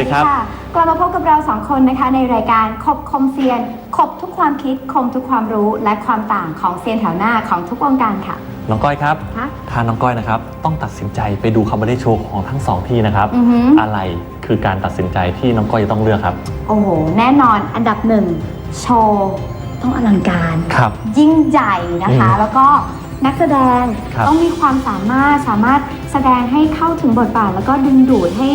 ดีครับะกลับมาพบกับเราสองคนนะคะ ในรายการคบคมเซียน คบทุกความคิดคมทุกความรู้และความต่างของเซียนแถวหน้าของทุกวงการค่ะ น้องก้อยครับฮะถ้าน้องก้อยนะครับ ต้องตัดสินใจไปดูคาบาเร่โชว์ของทั้งสองที่นะครับ อือหืออะไรคือการตัดสินใจที่น้องก้อยจะต้องเลือกครับ โอ้โห แน่นอนอันดับหนึ่งโชว์ต้องอลังการ ครับ ยิ่งใหญ่นะคะ อืมแล้วก็นักแสดงครับต้องมีความสามารถสามารถแสดงให้เข้าถึงบทบาท แล้วก็ดึงดูดให้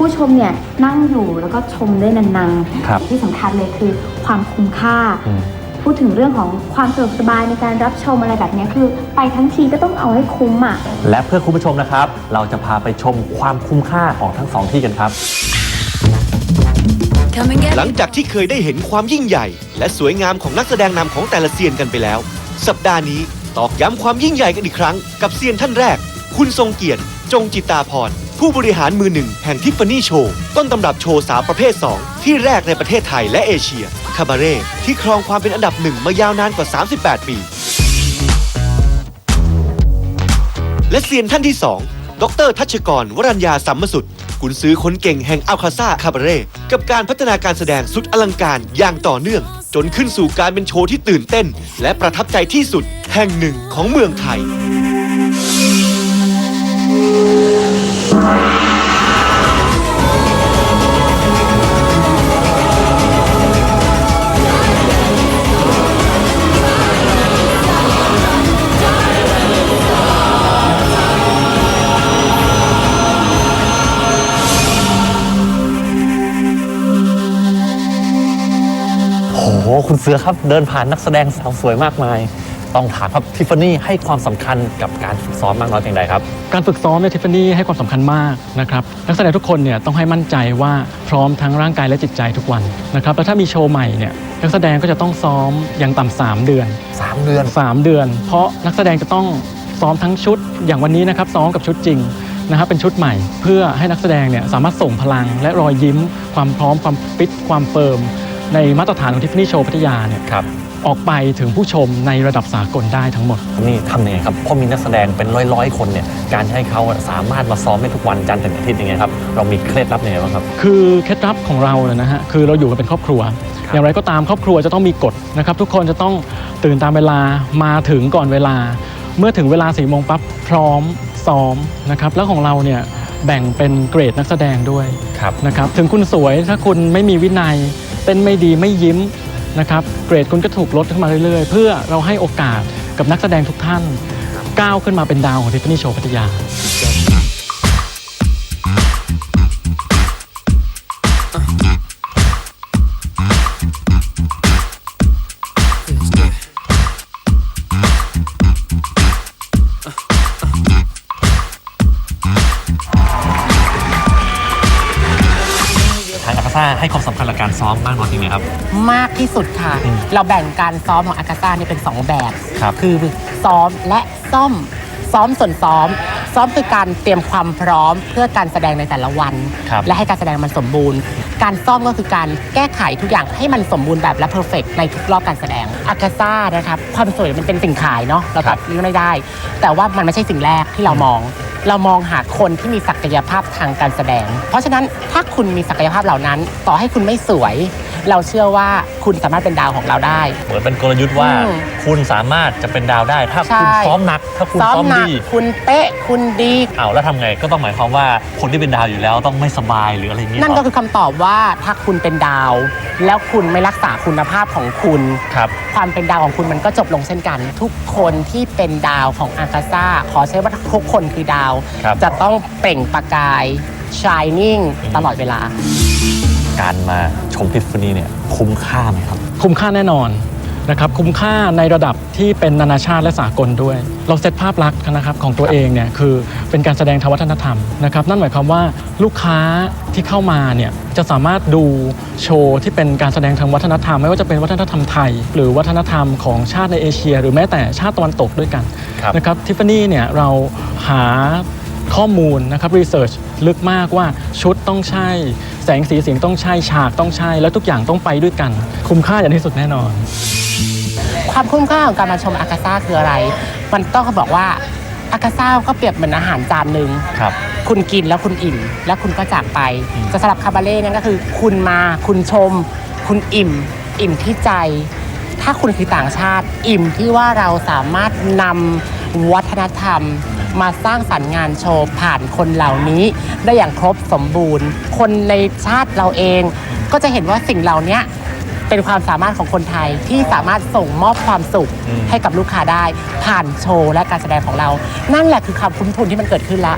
ผู้ชมเนี่ยนั่งอยู่แล้วก็ชมได้นานครับๆที่สำคัญเลยคือความคุ้มค่า อืม พูดถึงเรื่องของความสะดวกสบายในการรับชมอะไรแบบเนี้ยคือ ไปทั้งทีก็ต้องเอาให้คุ้มอะ และเพื่อคุณผู้ชมนะครับ เราจะพาไปชมความคุ้มค่าของทั้งสองที่กันครับ Come and get หลังจากที่เคยได้เห็นความยิ่งใหญ่ และสวยงามของนักแสดงนำของแต่ละเซียนกันไปแล้ว สัปดาห์นี้ตอกย้ำความยิ่งใหญ่กันอีกครั้ง กับเซียนท่านแรก คุณทรงเกียรติ จงจิตาพร ผู้บริหารมือหนึ่งแห่งทิฟฟานี่โชว์ ต้นตำรับโชว์สาวประเภท 2 ที่แรกในประเทศไทยและเอเชีย คาบาเร่ที่ครองความเป็นอันดับหนึ่งมายาวนานกว่า 38 ปี และเซียนท่านที่ 2 ดรทัชกร วรัญญาสัมมสุดกุนซื้อคนเก่งแห่งอัลคาซาคาบาเร่กับการพัฒนาการแสดงสุดอลังการอย่างต่อเนื่อง จนขึ้นสู่การเป็นโชว์ที่ตื่นเต้น และประทับใจที่สุด แห่งหนึ่งของเมืองไทย คุณเสือครับเดินผ่านนักแสดงสาวสวยมากมาย ต้องถามครับทิฟฟานี่ให้ความสำคัญกับการฝึกซ้อมมากน้อยเพียงใดครับการฝึกซ้อมเนี่ยทิฟฟานี่ให้ความสำคัญมากนะครับนักแสดงทุกคนเนี่ยต้องให้มั่นใจว่าพร้อมทั้งร่างกายและจิตใจทุกวันนะครับแล้วถ้ามีโชว์ใหม่เนี่ยนักแสดงก็จะต้องซ้อมอย่างต่ำสามเดือน3เดือน3เดือน เพราะนักแสดงจะต้องซ้อมทั้งชุดอย่างวันนี้นะครับซ้อมกับชุดจริงนะครับเป็นชุดใหม่ เพื่อให้นักแสดงเนี่ยสามารถส่งพลังและรอยยิ้ม ความพร้อมความฟิตความเฟิร์ม ในมาตรฐานของทิฟฟานี่โชว์พัทยาเนี่ยครับออกไปถึงผู้ชมในระดับสากลได้ทั้งหมด นี่ทำยังไงครับเพราะมีนักแสดงเป็นร้อยๆ คนเนี่ยการให้เขาสามารถมาซ้อมได้ทุกวันจันทร์ถึงอาทิตย์ยังไงครับเรามีเคล็ดลับยังไงบ้างครับ คือเคล็ดลับของเราเนี่ยนะฮะคือเราอยู่กันเป็นครอบครัวครับอย่างไรก็ตามครอบครัวจะต้องมีกฎนะครับ ทุกคนจะต้องตื่นตามเวลามาถึงก่อนเวลา เมื่อถึงเวลาสี่โมงปั๊บพร้อมซ้อมนะครับแล้วของเราเนี่ยแบ่งเป็นเกรดนักแสดงด้วยครับนะครับถึงคุณสวยถ้าคุณไม่มีวินัย เต้นไม่ดีไม่ยิ้มนะครับเกรดคุณก็ถูกลดขึ้นมาเรื่อยๆ เพื่อเราให้โอกาสกับนักแสดงทุกท่าน ก้าวขึ้นมาเป็นดาวของทิฟฟานี่โชว์พัทยาทางาคาซ่าให้ความสำคัญกับการซ้อมมากน้อยเพียงไงครับ มากที่สุดค่ะ อืมเราแบ่งการซ้อมของอากาซ่านี่เป็น 2 แบบครับคือซ้อมและซ่อม ซ้อมส่วนซ้อม ซ้อมคือการเตรียมความพร้อมเพื่อการแสดงในแต่ละวัน ครับและให้การแสดงมันสมบูรณ์ การซ่อมก็คือการแก้ไขทุกอย่างให้มันสมบูรณ์แบบและเพอร์เฟกในทุกรอบการแสดงอากาซ่านะครับความสวยมันเป็นสิ่งขายเนาะเราครัตับดนี้ไม่ได้ แต่ว่ามันไม่ใช่สิ่งแรกที่เรามอง เรามองหาคนที่มีศักยภาพทางการแสดง เพราะฉะนั้นถ้าคุณมีศักยภาพเหล่านั้น ต่อให้คุณไม่สวย เราเชื่อว่าคุณสามารถเป็นดาวของเราได้ เหมือนเป็นกลยุทธ์ว่า อืม คุณสามารถจะเป็นดาวได้ ถ้าใช่คุณซ้อมหนัก ถ้าคุณซ้อมซ้อมหนักดีคุณเป๊ะคุณดี เอาแล้วทำไงก็ต้องหมายความว่าคนที่เป็นดาวอยู่แล้วต้องไม่สบายหรืออะไรอย่างนี้นั่นหรก็คือคำตอบว่าถ้าคุณเป็นดาว แล้วคุณไม่รักษาคุณภาพของคุณ ครับ ความเป็นดาวของคุณมันก็จบลงเช่นกัน ทุกคนที่เป็นดาวของอากาซ่าขอใช้ว่าทุกคนคือดาว ครับ จะต้องเปล่งประกาย shining ตลอดเวลา การมาชมทิฟฟานี่เนี่ยคุ้มค่าไหมครับ คุ้มค่าแน่นอนนะครับคุ้มค่าในระดับที่เป็นนานาชาติและสากลด้วย เราเซตภาพลักษณ์นะครับของตัวเองเนี่ยคือเป็นการแสดงทางวัฒนธรรมนะครับนั่นหมายความว่าลูกค้าที่เข้ามาเนี่ยจะสามารถดูโชว์ที่เป็นการแสดงทางวัฒนธรรม ไม่ว่าจะเป็นวัฒนธรรมไทย หรือวัฒนธรรมของชาติในเอเชีย หรือแม้แต่ชาติตะวันตกด้วยกันครับนะครับทิฟฟานี่เนี่ยเราหาข้อมูลนะครับรีเสิร์ชลึกมากว่าชุดต้องใช่ แสงสีเสียงต้องใช่ฉากต้องใช่และทุกอย่างต้องไปด้วยกัน คุ้มค่าอย่างที่สุดแน่นอน ความคุ้มค่าของการมาชมอากาซ่าคืออะไร มันต้องบอกว่าอากาซ่าก็เปรียบเหมือนอาหารจานหนึ่งครับคุณกินแล้วคุณอิ่ม แล้วคุณก็จากไปจะสำหรับคาบาเล่นั่นก็คือ คุณมาคุณชม คุณอิ่ม อิ่มที่ใจ ถ้าคุณคือต่างชาติ อิ่มที่ว่าเราสามารถนำวัฒนธรรม มาสร้างสรรค์งานโชว์ผ่านคนเหล่านี้ ได้อย่างครบสมบูรณ์ คนในชาติเราเอง ก็จะเห็นว่าสิ่งเหล่านี้เป็นความสามารถของคนไทยที่สามารถส่งมอบความสุขให้กับลูกค้าได้ ผ่านโชว์และการแสดงของเรา นั่นแหละคือความคุ้มทุนที่มันเกิดขึ้นละ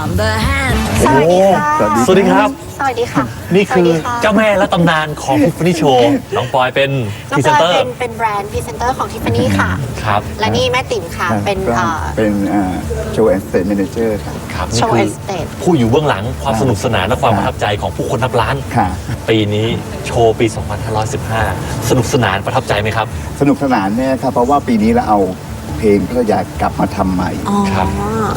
on the hand. สวัสดีค่ะ สวัสดีครับ สวัสดีค่ะ นี่คือสวัสดีค่ะเจ้าแม่และตำนานของทิฟฟานี่โชว์น้องปอยเป็นน้พองรีเซนปเตออยเป็ร์นเป็นแบรนด์พรีเซนเตอร์ของทิฟฟานี่ค่ะ ครับ และนี่แม่ติ๋มค่ะ เป็นก็เอ่อเป็นโชว์แอนด์สเตทแมเนเจอร์ครับครับโชนี่ว์คือ Estate ผู้อยู่เบื้องหลังความสนุกสนานและความครับประทับใจของผู้คนนับล้านค่ะปีนี้โชว์ปี 2515 สนุกสนานประทับใจไหมครับ สนุกสนานเนี่ยครับเพราะว่าปีนี้เราเอา เพลงพระยากลับมาทำใหม่อ๋อ ครับ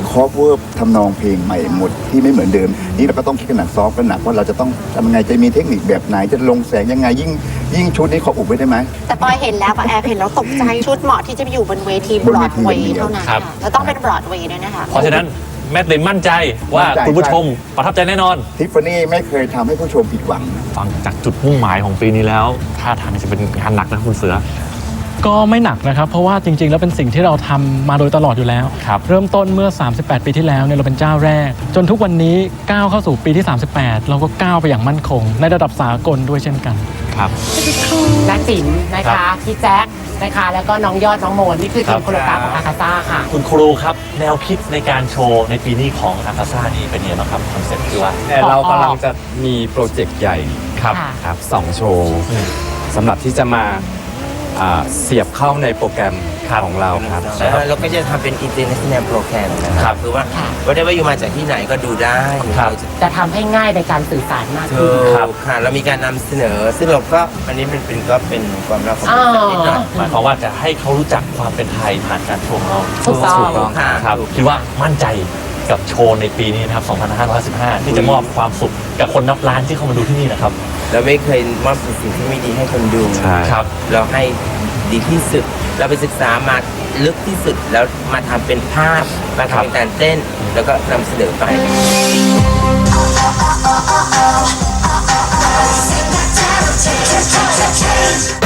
คอเวอร์ทำนองเพลงใหม่หมดที่ไม่เหมือนเดิม นี่เราก็ต้องคิดกันหนักซ้อมกันหนักว่าเราจะต้องทำยังไงจะมีเทคนิคแบบไหนจะลงแสงยังไงยิ่งยิ่งชุดนี้ขออุบไว้ได้ไหม แต่ปอยเห็นแล้วปอยแอบเห็นแล้วตกใจชุดเหมาะที่จะไปอยู่บนเวทีบบนรอเวดทีเวย์อย่างเดียว เท่านั้นครับค่ะแล้วต้องเป็นบรอดเวย์ด้วยนะคะ เพราะฉะนั้นแม่ติ๋มมั่นใจว่ามั่นใจ คุณผู้ชมประทับใจแน่นอน ทิฟฟานี่ไม่เคยทำให้ผู้ชมผิดหวังนะฟังจากจุดมุ่งหมายของปีนี้แล้วท่าทางจะเป็นงานหนักนะคุณเสือ ก็ไม่หนักนะครับ เพราะว่าจริง ๆ แล้วเป็นสิ่งที่เราทำมาโดยตลอดอยู่แล้ว ครับ เริ่มต้นเมื่อ 38 ปีที่แล้วเนี่ยเราเป็นเจ้าแรก จนทุกวันนี้ก้าวเข้าสู่ปีที่ 38 เราก็ก้าวไปอย่างมั่นคง ในระดับสากลด้วยเช่นกัน ครับ และจิ๋มนะครัคะ บ พี่แจ๊คนะคะ แล้วก็น้องยอดน้องโมนนี่คือครัทีบมโคโรกราฟของอาคาซ่าค่ะ คุณครูครับแนวคิดในการโชว์ในปีนี้ของอาคาซ่านี่เป็นยังไงบ้างครับคอนเซ็ปต์คือว่า แต่เรากำลังจะมีโปรเจกต์ใหญ่ครับ ค่ะ ครับสองโชว์อืมสำหรับที่จะมา อ่าเสียบเข้าในโปรแกรมของเราครับแล้วเราก็จะทำเป็น international program นะคครัรับบ คือว่าค่ะว่าได้ว่าอยู่มาจากที่ไหนก็ดูได้ครับ จะทำให้ง่ายในการสื่อสารมากถูขึ้นครับกค่ะเรามีการนำเสนอ ซึ่งเราก็อันนี้เป็นเป็นก็เป็นความลับของอ๋อบริษัทนิดหน่อย หมายความว่าจะให้เขารู้จักความเป็นไทยผ่านการโชว์ของเราถูกต้องถูกต้องค่ะ ครับคิดว่ามั่นใจกับโชว์ในปีนี้นะครับ 2515ที่จะมอบความสุขกับคนนับล้านที่เข้ามาดูที่นี่นะครับ เราไม่เคยมอบสิ่งที่ไม่ดีให้คนดูครับ เราให้ดีที่สุด เราไปศึกษามาลึกที่สุดแล้วมาทำเป็นภาพมาทำเป็นการเต้น แล้วก็นำเสนอไป Take it, take it, take.